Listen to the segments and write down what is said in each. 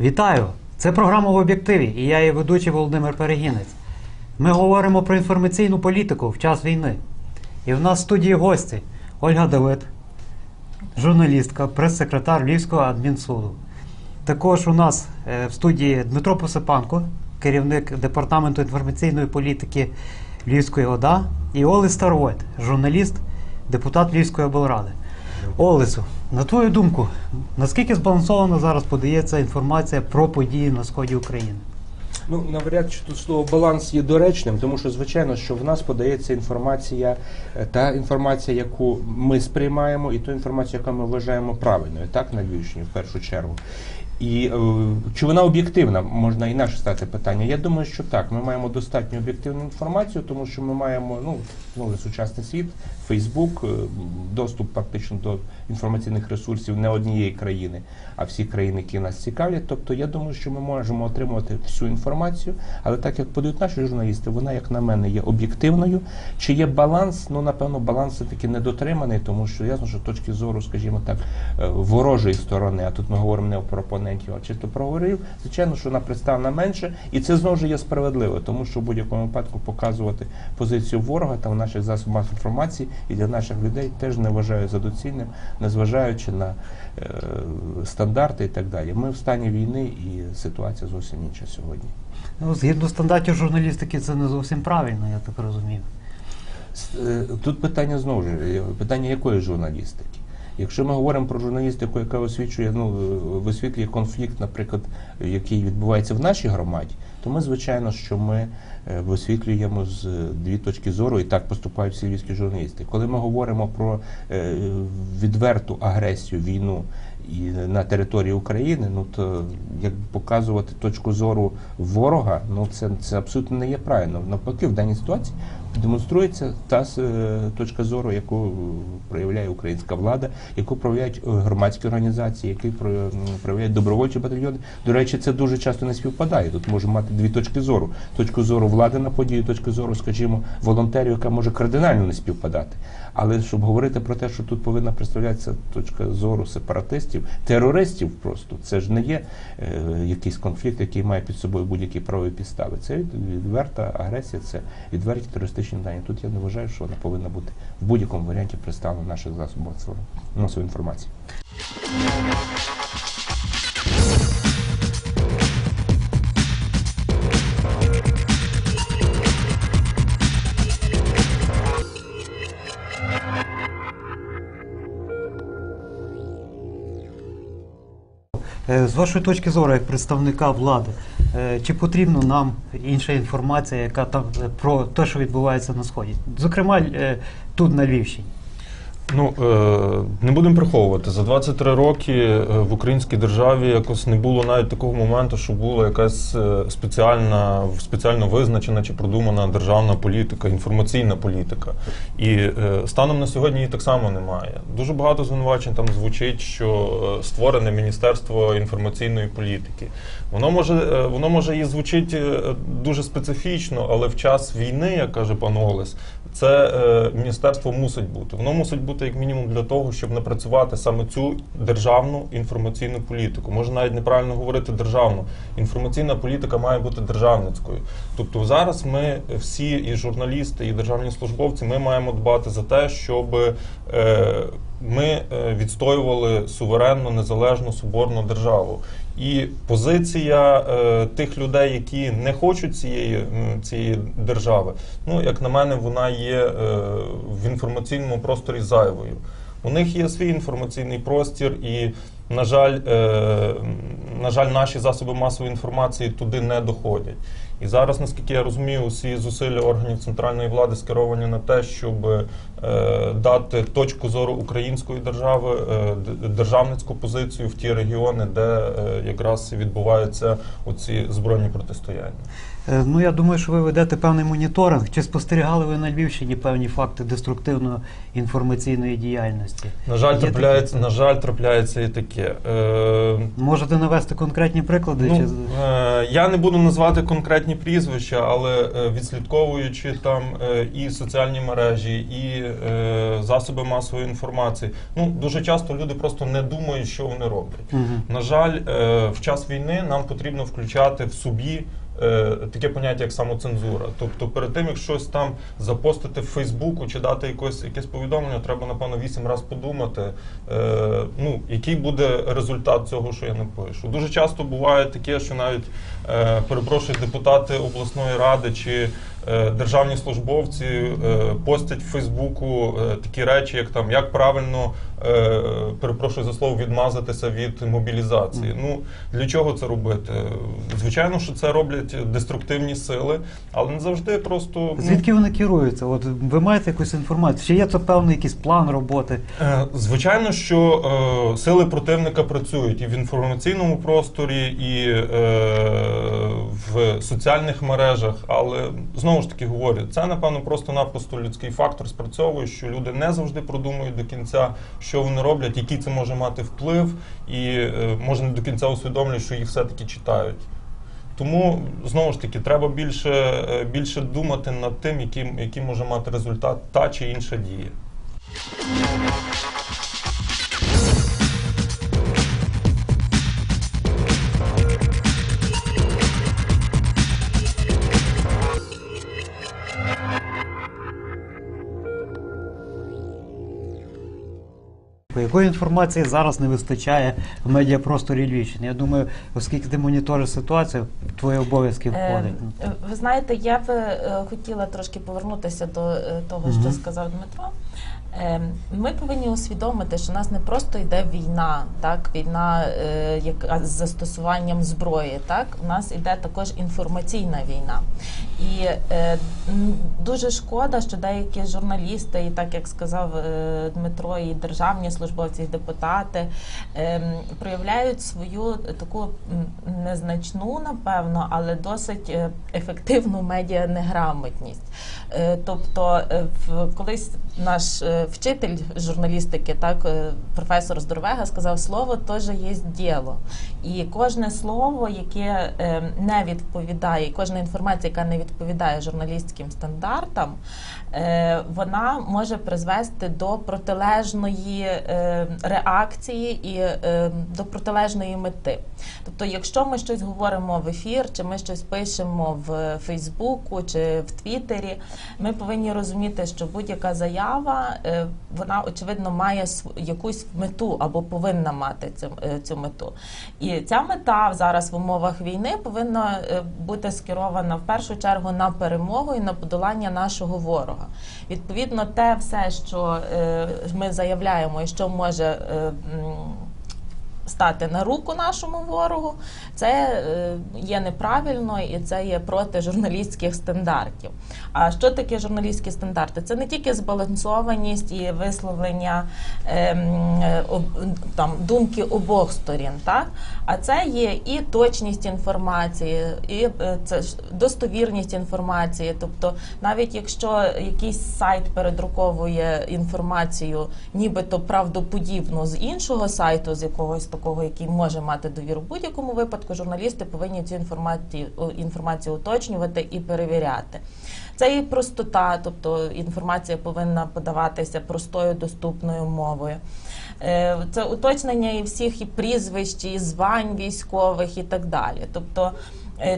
Вітаю! Це програма в об'єктиві і я її ведучий Володимир Перегінець. Ми говоримо про інформаційну політику в час війни. І в нас в студії гості Ольга Давид, журналістка, прес-секретар Львівського адмінсуду. Також у нас е, в студії Дмитро Посипанко, керівник департаменту інформаційної політики Львівської ОДА, і Олес Старовойт, журналіст, депутат Львівської облради. Олесу, на твою думку, наскільки збалансовано зараз подається інформація про події на сході України? Ну, навряд чи тут слово баланс є доречним, тому що звичайно, що в нас подається інформація, е, та інформація, яку ми сприймаємо, і ту інформацію, яку ми вважаємо правильною, так на Львівщині в першу чергу. І е, чи вона об'єктивна, можна інакше стати питання. Я думаю, що так. Ми маємо достатньо об'єктивну інформацію, тому що ми маємо ну знову сучасний світ, Фейсбук, е, доступ практично до інформаційних ресурсів не однієї країни, а всі країни, які нас цікавлять. Тобто, я думаю, що ми можемо отримувати всю інформацію, але так як подають наші журналісти, вона, як на мене, є об'єктивною. Чи є баланс? Ну напевно, баланс таки недотриманий, тому що ясно, що точки зору, скажімо так, е, ворожої сторони, а тут ми говоримо не про опонентів, а чисто про ворогів, звичайно, що вона представлена менше, і це знову ж є справедливо, тому що в будь-якому випадку показувати позицію ворога там в наших засобах інформації і для наших людей теж не вважаю за доцільним, незважаючи на е, стандарти і так далі. Ми в стані війни і ситуація зовсім інша сьогодні. Ну, згідно стандартів журналістики, це не зовсім правильно, я так розумію. Е, Тут питання знову ж питання якої журналістики. Якщо ми говоримо про журналістику, яка освічує, ну висвітлює конфлікт, наприклад, який відбувається в нашій громаді, то ми, звичайно, що ми е, висвітлюємо з дві точки зору, і так поступають всі львівські журналісти. Коли ми говоримо про е, відверту агресію, війну і на території України, ну то як показувати точку зору ворога, ну це, це абсолютно не є правильно. Навпаки, в даній ситуації демонструється та е, точка зору, яку проявляє українська влада, яку проявляють е, громадські організації, які проявляють добровольчі батальйони. До речі, це дуже часто не співпадає. Тут може мати дві точки зору: точку зору влади на події, точку зору, скажімо, волонтерів, яка може кардинально не співпадати. Але щоб говорити про те, що тут повинна представлятися точка зору сепаратистів, терористів, просто це ж не є е, якийсь конфлікт, який має під собою будь-які правові підстави. Це від- відверта агресія, це відверті терористичні дані. Тут я не вважаю, що вона повинна бути в будь-якому варіанті представлена в наших засобах масової- інформації. Е, З вашої точки зору, як представника влади, чи потрібна нам інша інформація, яка там е, про те, що відбувається на сході? Зокрема, е, тут на Львівщині. Ну е, не будемо приховувати за 23 роки е, в українській державі якось не було навіть такого моменту, що була якась е, спеціальна спеціально визначена чи продумана державна політика, інформаційна політика. І станом на сьогодні її так само немає. Дуже багато звинувачень там звучить, що створене міністерство інформаційної політики. Воно може воно може і звучить дуже специфічно, але в час війни, як каже пан Олес, це е, міністерство мусить бути. Воно мусить бути як мінімум для того, щоб напрацювати саме цю державну інформаційну політику. Може навіть неправильно говорити державну. Інформаційна політика має бути державницькою. Тобто зараз ми всі, і журналісти, і державні службовці, ми маємо дбати за те, щоб е, ми е, відстоювали суверенну, незалежну, соборну державу. І позиція е, тих людей, які не хочуть цієї, цієї держави, ну як на мене, вона є е, в інформаційному просторі зайвою. У них є свій інформаційний простір, і, на жаль, е, на жаль, наші засоби масової інформації туди не доходять. І зараз, наскільки я розумію, усі зусилля органів центральної влади скеровані на те, щоб е, дати точку зору української держави, е, державницьку позицію в ті регіони, де е, якраз відбуваються оці збройні протистояння. Е, Ну, я думаю, що ви ведете певний моніторинг. Чи спостерігали ви на Львівщині певні факти деструктивної інформаційної діяльності? На жаль, Є трапляється, такі? на жаль, трапляється і таке. Е, Можете навести конкретні приклади? Ну, чи... е, я не буду назвати конкретні прізвища, але е, відслідковуючи там е, і соціальні мережі, і е, засоби масової інформації, ну дуже часто люди просто не думають, що вони роблять. Мгм. На жаль, е, в час війни нам потрібно включати в собі. Е, Таке поняття як самоцензура. Тобто перед тим, як щось там запостити в Фейсбуку чи дати якось, якесь повідомлення, треба, напевно, вісім разів подумати, е, ну, який буде результат цього, що я напишу. Дуже часто буває таке, що навіть перепрошують перепрошую, депутати обласної ради чи е, державні службовці е, постять в Фейсбуку е, такі речі, як там як правильно е, перепрошую за слово відмазатися від мобілізації. Ну для чого це робити? Звичайно, що це роблять деструктивні сили, але не завжди просто ну, Звідки вони керуються? От ви маєте якусь інформацію? Чи є це певний якийсь план роботи? Е, Звичайно, що е, сили противника працюють і в інформаційному просторі, і е, в соціальних мережах, але знову ж таки говорю, це напевно просто-напросто людський фактор спрацьовує, що люди не завжди продумують до кінця, що вони роблять, який це може мати вплив, і е, може не до кінця усвідомлюють, що їх все-таки читають. Тому знову ж таки треба більше, е, більше думати над тим, який, який може мати результат та чи інша дія. Якої інформації зараз не вистачає в медіапросторі Львівщини? Я думаю, оскільки ти моніториш ситуацію, твої обов'язки Е, входить. е, Ви знаєте, я б е, хотіла трошки повернутися до е, того, що сказав Дмитро. Е, Ми повинні усвідомити, що у нас не просто йде війна, так війна е, яка з застосуванням зброї. Так у нас іде також інформаційна війна, і е, дуже шкода, що деякі журналісти, і так як сказав е, Дмитро, і державні службовці, і депутати ем, проявляють свою таку незначну, напевно, але досить ефективну медіанеграмотність. Тобто, колись наш вчитель журналістики, так е, професор Здоровега, сказав, слово теж є діло. І кожне слово, яке е, не відповідає, кожна інформація, яка не відповідає журналістським стандартам, е, вона може призвести до протилежної е, реакції і до протилежної мети. Тобто, якщо ми щось говоримо в ефір, чи ми щось пишемо в Фейсбуку чи в Твіттері, ми повинні розуміти, що будь-яка заява вона очевидно має якусь мету або повинна мати цю, цю мету. І ця мета зараз в умовах війни повинна е, бути скерована в першу чергу на перемогу і на подолання нашого ворога. Відповідно, те все, що е, ми заявляємо, і що може. Стати на руку нашому ворогу, це е, є неправильно і це є проти журналістських стандартів. А що таке журналістські стандарти? Це не тільки збалансованість і висловлення ем, там думки обох сторін, так а це є і точність інформації, і е, це достовірність інформації. Тобто, навіть якщо якийсь сайт передруковує інформацію, нібито правдоподібну з іншого сайту, з якогось такого, який може мати довіру, в будь-якому випадку журналісти повинні цю інформацію інформацію уточнювати і перевіряти. Це і простота, тобто інформація повинна подаватися простою доступною мовою. Е, Це уточнення і всіх і прізвищ, і звань військових, і так далі. Тобто,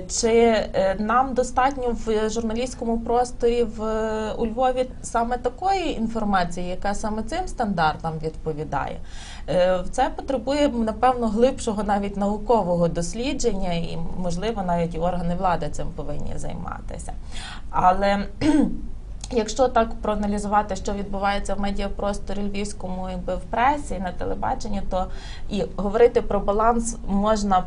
чи е, нам достатньо в журналістському просторі в е, у Львові саме такої інформації, яка саме цим стандартам відповідає? Е, Це потребує напевно глибшого навіть наукового дослідження, і можливо навіть і органи влади цим повинні займатися. Але Якщо так проаналізувати, що відбувається в медіапросторі львівському, якби в пресі, на телебаченні, то і говорити про баланс можна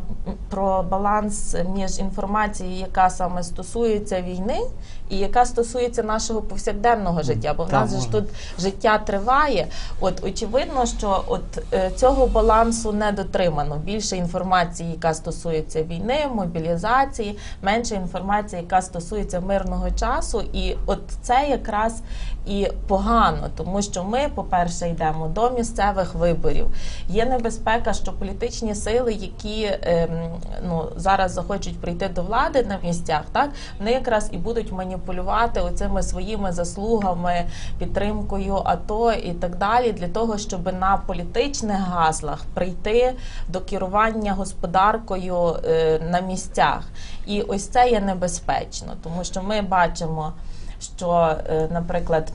про баланс між інформацією, яка саме стосується війни, і яка стосується нашого повсякденного життя. Бо в нас же ж тут життя триває. От очевидно, що от е, цього балансу не дотримано. Більше інформації, яка стосується війни, мобілізації, менше інформації, яка стосується мирного часу. І от це якраз і погано, тому що ми, по-перше, йдемо до місцевих виборів. Є небезпека, що політичні сили, які ем, ну зараз захочуть прийти до влади на місцях, так вони якраз і будуть маніпулювати оцими своїми заслугами, підтримкою АТО і так далі, для того, щоб на політичних гаслах прийти до керування господаркою е, на місцях. І ось це є небезпечно, тому що ми бачимо, що, е, наприклад.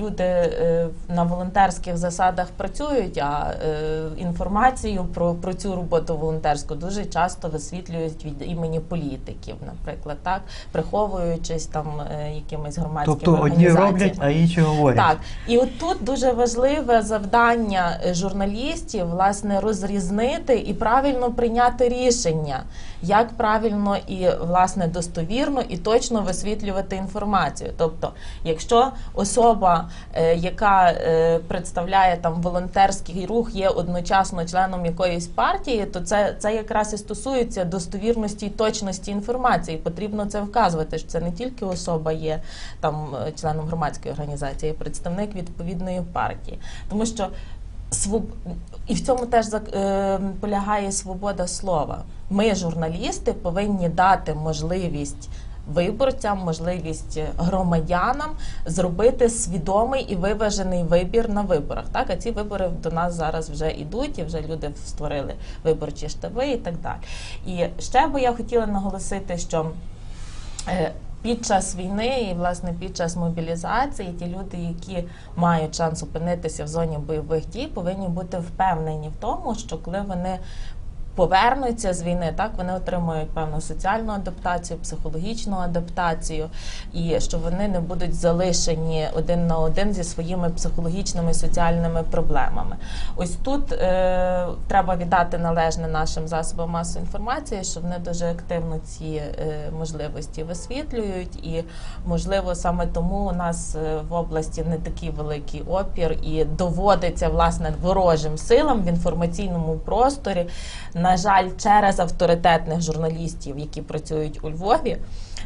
Люди е, на волонтерських засадах працюють, а е, інформацію про, про цю роботу волонтерську дуже часто висвітлюють від імені політиків, наприклад, так приховуючись там е, якимись громадськими Тобто одні роблять, а інші говорять. Так, і от тут дуже важливе завдання журналістів власне розрізнити і правильно прийняти рішення, як правильно і власне достовірно і точно висвітлювати інформацію. Тобто, якщо особа, е, яка е, представляє там волонтерський рух, є одночасно членом якоїсь партії, то це, це якраз і стосується достовірності і точності інформації. Потрібно це вказувати, що це не тільки особа є там е, членом громадської організації, а представник відповідної партії, тому що і в цьому теж полягає свобода слова. Ми, журналісти, повинні дати можливість. Виборцям, можливість громадянам зробити свідомий і виважений вибір на виборах. Так, а ці вибори до нас зараз вже йдуть, і вже люди створили виборчі штаби і так далі. І ще би я хотіла наголосити, що Е, Під час війни і власне під час мобілізації ті люди, які мають шанс опинитися в зоні бойових дій, повинні бути впевнені в тому, що коли вони повернуться з війни, так вони отримують певну соціальну адаптацію, психологічну адаптацію, і що вони не будуть залишені один на один зі своїми психологічними і соціальними проблемами. Ось тут е, треба віддати належне нашим засобам масової інформації, що вони дуже активно ці е, можливості висвітлюють, і можливо саме тому у нас е, в області не такий великий опір, і доводиться власне ворожим силам в інформаційному просторі. На жаль, через авторитетних журналістів, які працюють у Львові,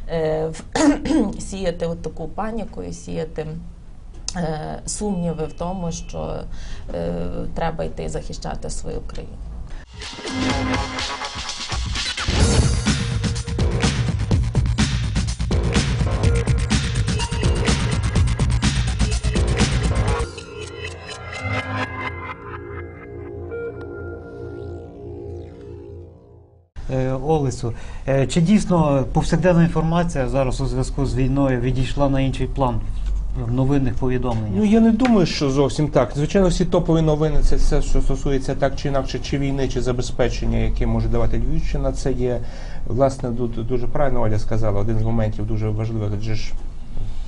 е, сіяти от таку паніку і сіяти. е, Сумніви в тому, що е, треба йти захищати свою країну. Олесю, е, чи дійсно повсякденна інформація зараз у зв'язку з війною відійшла на інший план в новинних повідомленнях? Ну я не думаю, що зовсім так. Звичайно, всі топові новини це все, що стосується так чи інакше, чи війни, чи забезпечення, яке може давати Львівщина. Це є власне ду- дуже правильно Оля сказала. Один з моментів дуже важливих, адже ж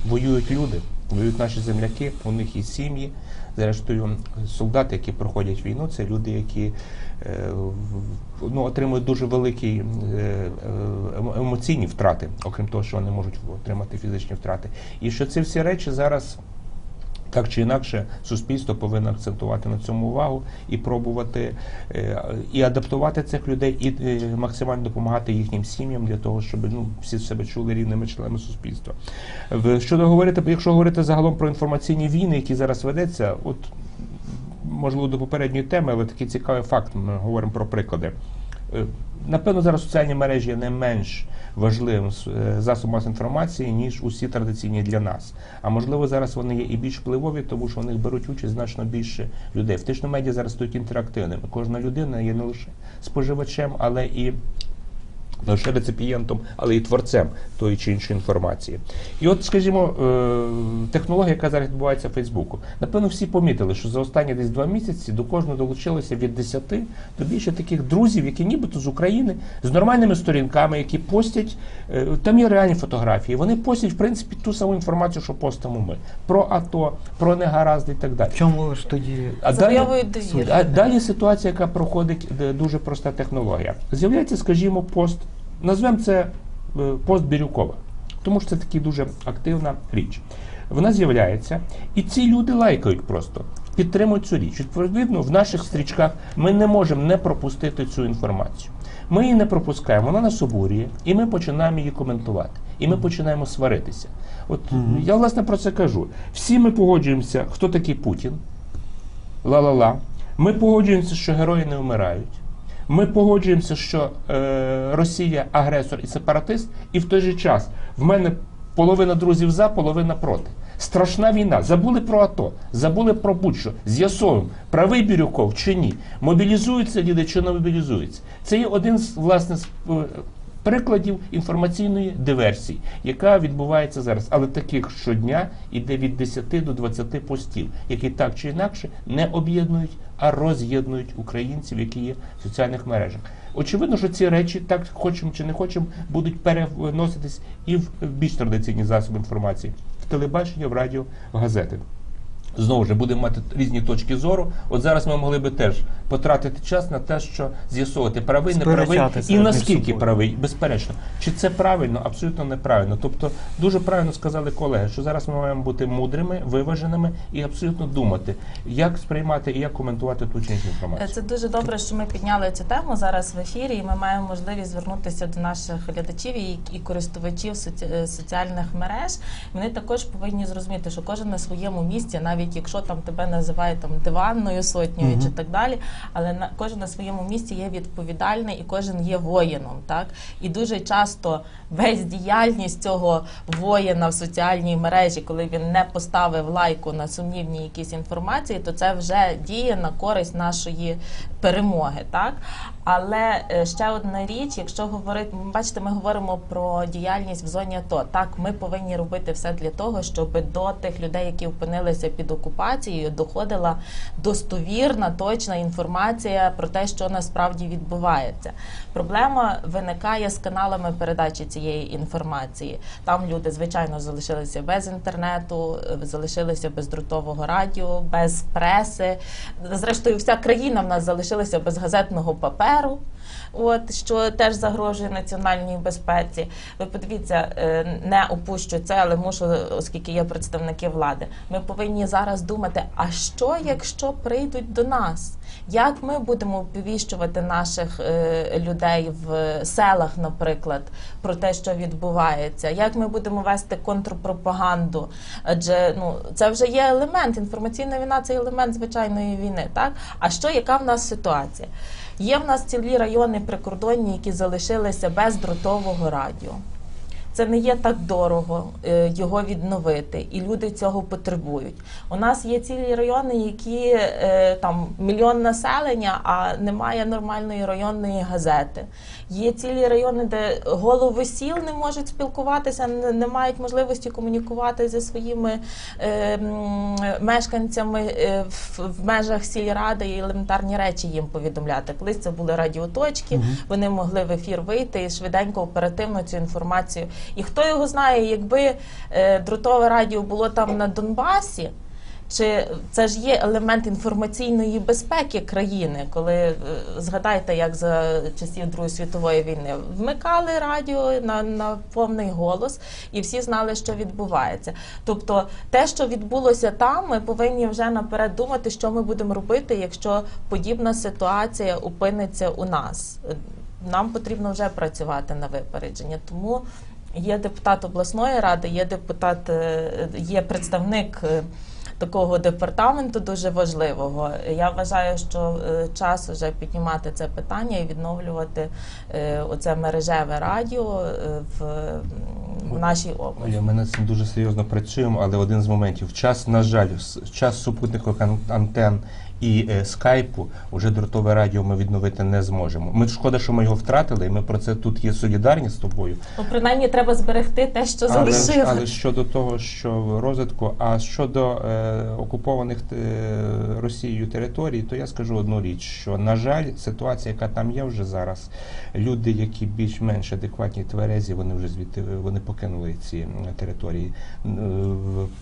воюють люди, воюють наші земляки, у них є сім'ї. Зрештою, солдати, які проходять війну, це люди, які е, ну, отримують дуже великі е, е, емоційні втрати, окрім того, що вони можуть отримати фізичні втрати. І що ці всі речі зараз так чи інакше, суспільство повинно акцентувати на цьому увагу і пробувати е, і адаптувати цих людей, і максимально допомагати їхнім сім'ям для того, щоб ну всі себе чули рівними членами суспільства. Щодо говорити, якщо говорити загалом про інформаційні війни, які зараз ведеться, от можливо до попередньої теми, але такий цікавий факт. Ми говоримо про приклади. Е, Напевно, зараз соціальні мережі є не менш важливим е, засобом інформації, ніж усі традиційні для нас. А можливо, зараз вони є і більш впливові, тому що в них беруть участь значно більше людей. Фактично медіа зараз стають інтерактивними. Кожна людина є не лише споживачем, але і не лише реципієнтом, але і творцем тої чи іншої інформації. І от, скажімо, е, технологія, яка зараз відбувається в Фейсбуку. Напевно, всі помітили, що за останні десь два місяці до кожного долучилося від 10 до більше таких друзів, які нібито з України, з нормальними сторінками, які постять, е, там є реальні фотографії. Вони постять, в принципі, ту саму інформацію, що постимо ми. Про АТО, про негаразди і так далі. Чому ж тоді А далі, а далі ситуація, яка проходить дуже проста технологія. З'являється, скажімо, пост, назвемо це е, пост Бірюкова. Тому що це таки дуже активна річ. Вона з'являється, і ці люди лайкають просто, підтримують цю річ. Відповідно, в наших стрічках ми не можемо не пропустити цю інформацію. Ми її не пропускаємо, вона нас обурює, і ми починаємо її коментувати. І ми починаємо сваритися. От я власне про це кажу. Всі ми погоджуємося, хто такий Путін. Ла-ла-ла. Ми погоджуємося, що герої не вмирають. Ми погоджуємося, що е, Росія агресор і сепаратист, і в той же час в мене половина друзів за, половина проти. Страшна війна. Забули про АТО, забули про будь-що. З'ясовуємо, правий Бірюков чи ні. Мобілізуються люди чи не мобілізуються. Це є один з власне е, прикладів інформаційної диверсії, яка відбувається зараз. Але таких щодня іде від 10 до 20 постів, які так чи інакше не об'єднують, а роз'єднують українців, які є в соціальних мережах. Очевидно, що ці речі, так хочемо чи не хочемо, будуть переноситись і в більш традиційні засоби інформації в телебачення, в радіо, в газети. Знову ж будемо мати різні точки зору. От зараз ми могли би теж потратити час на те, що з'ясувати правий, не правий і наскільки правий, безперечно. Чи це правильно? Абсолютно неправильно. Тобто, дуже правильно сказали колеги, що зараз ми маємо бути мудрими, виваженими і абсолютно думати, як сприймати і як коментувати ту чи іншу інформацію. Це дуже добре, що ми підняли цю тему зараз в ефірі, і ми маємо можливість звернутися до наших глядачів і, і користувачів соці- е, соціальних мереж. Вони також повинні зрозуміти, що кожен на своєму місці, навіть якщо там тебе називають там диванною сотнею Мгм. чи так далі, але на кожен на своєму місці є відповідальний і кожен є воїном. Так і дуже часто весь діяльність цього воїна в соціальній мережі, коли він не поставив лайку на сумнівні якісь інформації, то це вже діє на користь нашої перемоги. Так але е, ще одна річ, якщо говорити, бачите, ми говоримо про діяльність в зоні АТО. Так, ми повинні робити все для того, щоб до тих людей, які опинилися під окупацією, доходила достовірна, точна інформація про те, що насправді відбувається. Проблема виникає з каналами передачі цієї інформації. Там люди, звичайно, залишилися без інтернету, е, залишилися без друтового радіо, без преси. Зрештою, вся країна в нас залишилася без газетного паперу. От що теж загрожує національній безпеці. Ви подивіться, е, не опущу це, але мушу, оскільки є представники влади. Ми повинні зараз думати: а що, якщо прийдуть до нас? Як ми будемо оповіщувати наших е, людей в селах, наприклад, про те, що відбувається? Як ми будемо вести контрпропаганду? Адже ну це вже є елемент. Інформаційна війна це елемент звичайної війни. Так а що, яка в нас ситуація? Є в нас цілі райони прикордонні, які залишилися без дротового радіо. Це не є так дорого е, його відновити, і люди цього потребують. У нас є цілі райони, які е, там мільйон населення, а немає нормальної районної газети. Є цілі райони, де голови сіл не можуть спілкуватися, не, мають можливості комунікувати зі своїми е, мешканцями в межах сільради і елементарні речі їм повідомляти. Колись це були радіоточки, вони могли в ефір вийти і швиденько, оперативно цю інформацію. І хто його знає, якби е, дротове радіо було там на Донбасі. Чи це ж є елемент інформаційної безпеки країни, коли е, згадайте, як за часів Другої світової війни вмикали радіо на, на повний голос, і всі знали, що відбувається. Тобто, те, що відбулося там, ми повинні вже наперед думати, що ми будемо робити, якщо подібна ситуація опиниться у нас. Е, Нам потрібно вже працювати на випередження, тому. Є депутат обласної ради, є депутат, е, є представник е, такого департаменту дуже важливого. Я вважаю, що е, час вже піднімати це питання і відновлювати оце мережеве радіо в, в нашій області. Ми над цим дуже серйозно працюємо, але один з моментів час, на жаль, час супутникових ан- антен і е, скайпу вже дротове радіо ми відновити не зможемо. Ми шкода, що ми його втратили, і ми про це тут є солідарні з тобою. Ну, принаймні треба зберегти те, що Але, залишили. але щодо того, що в розвитку, а щодо е, окупованих е, Росією територій, то я скажу одну річ: що на жаль, ситуація, яка там є вже зараз, люди, які більш-менш адекватні тверезі, вони вже звідти вони покинули. ці території. Е,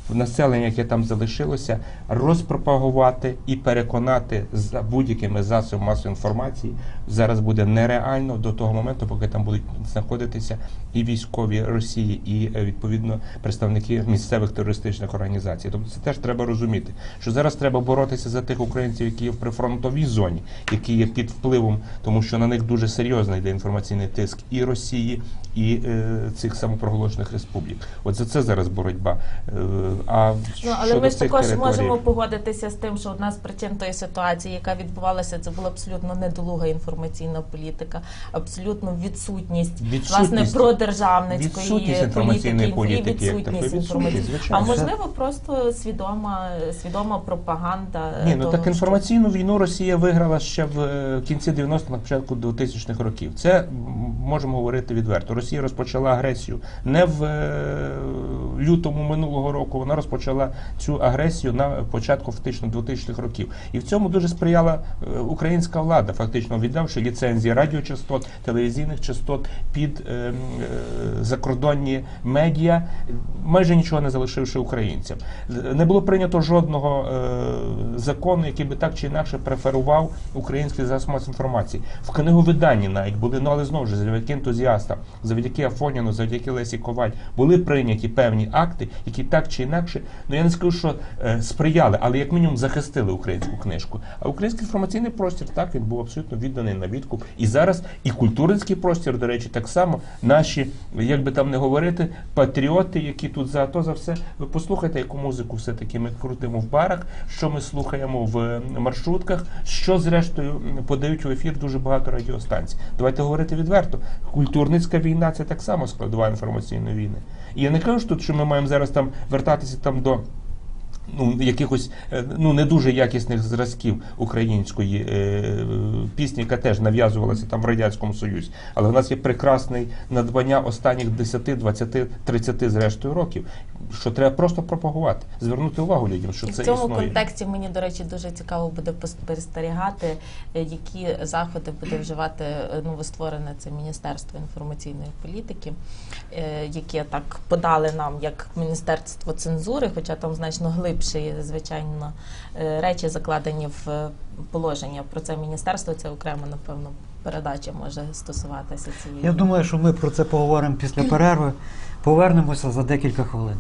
Населення, яке там залишилося, розпропагувати і переконати за будь-якими засобами масової інформації зараз буде нереально до того моменту, поки там будуть знаходитися і військові Росії, і е, відповідно представники місцевих терористичних організацій. Тобто це теж треба розуміти, що зараз треба боротися за тих українців, які є в прифронтовій зоні, які є під впливом, тому що на них дуже серйозний йде інформаційний тиск і Росії, і е, цих самопроголошених республік. От за це зараз боротьба. Е, а Ну, але ми ж також територій- можемо погодитися з тим, що одна з причин тої ситуації, яка відбувалася, це була абсолютно недолуга інформаційна політика, абсолютно відсутність, Відсутність. власне продержавницької Відсутність інформаційної політики, політики, і відсутність. Відсутність, А можливо, просто свідома свідома пропаганда. Ні, ну того, так інформаційну війну Росія виграла ще в е, кінці 90-х, на початку 2000-х років. Це можемо говорити відверто. Росія розпочала агресію не в е, лютому минулого року. Вона розпочала цю агресію на початку фактично 2000-х років. І в цьому дуже сприяла е, українська влада, фактично віддавши ліцензії радіочастот, телевізійних частот під е, закордонні медіа, майже нічого не залишивши українцям. Не було прийнято жодного закону, який би так чи інакше преферував український масової інформації. В книговиданні навіть були, ну але знову ж завдяки ентузіастам, завдяки Афоніну, завдяки Лесі Коваль, були прийняті певні акти, які так чи інакше, ну я не скажу, що е, сприяли, але як мінімум захистили українську книжку. А український інформаційний простір так він був абсолютно відданий на відкуп. І зараз і культурницький простір, до речі, так само наші, як би там не говорити, патріоти, які тут за то за все. Ви послухайте, яку музику все-таки ми крутимо в барах, що ми слухаємо в маршрутках, що зрештою подають у ефір дуже багато радіостанцій. Давайте говорити відверто. Культурницька війна це так само складова інформаційної війни. І я не кажу тут, що ми маємо зараз там вертатися там до ну, якихось е, ну, не дуже якісних зразків української е, пісні, яка теж нав'язувалася там в Радянському Союзі. Але в нас є прекрасне надбання останніх 10, 20, 30 зрештою років, що треба просто пропагувати, звернути увагу людям, що І це в цьому існує. контексті мені, до речі, дуже цікаво буде спостерігати, е, які заходи буде вживати е, новостворене це Міністерство інформаційної політики, е, яке так подали нам як Міністерство цензури, хоча там значно глибші, звичайно, речі закладені в положення про це міністерство. Це окремо, напевно, передача може стосуватися цієї. Я думаю, що ми про це поговоримо після перерви. Повернемося за декілька хвилин.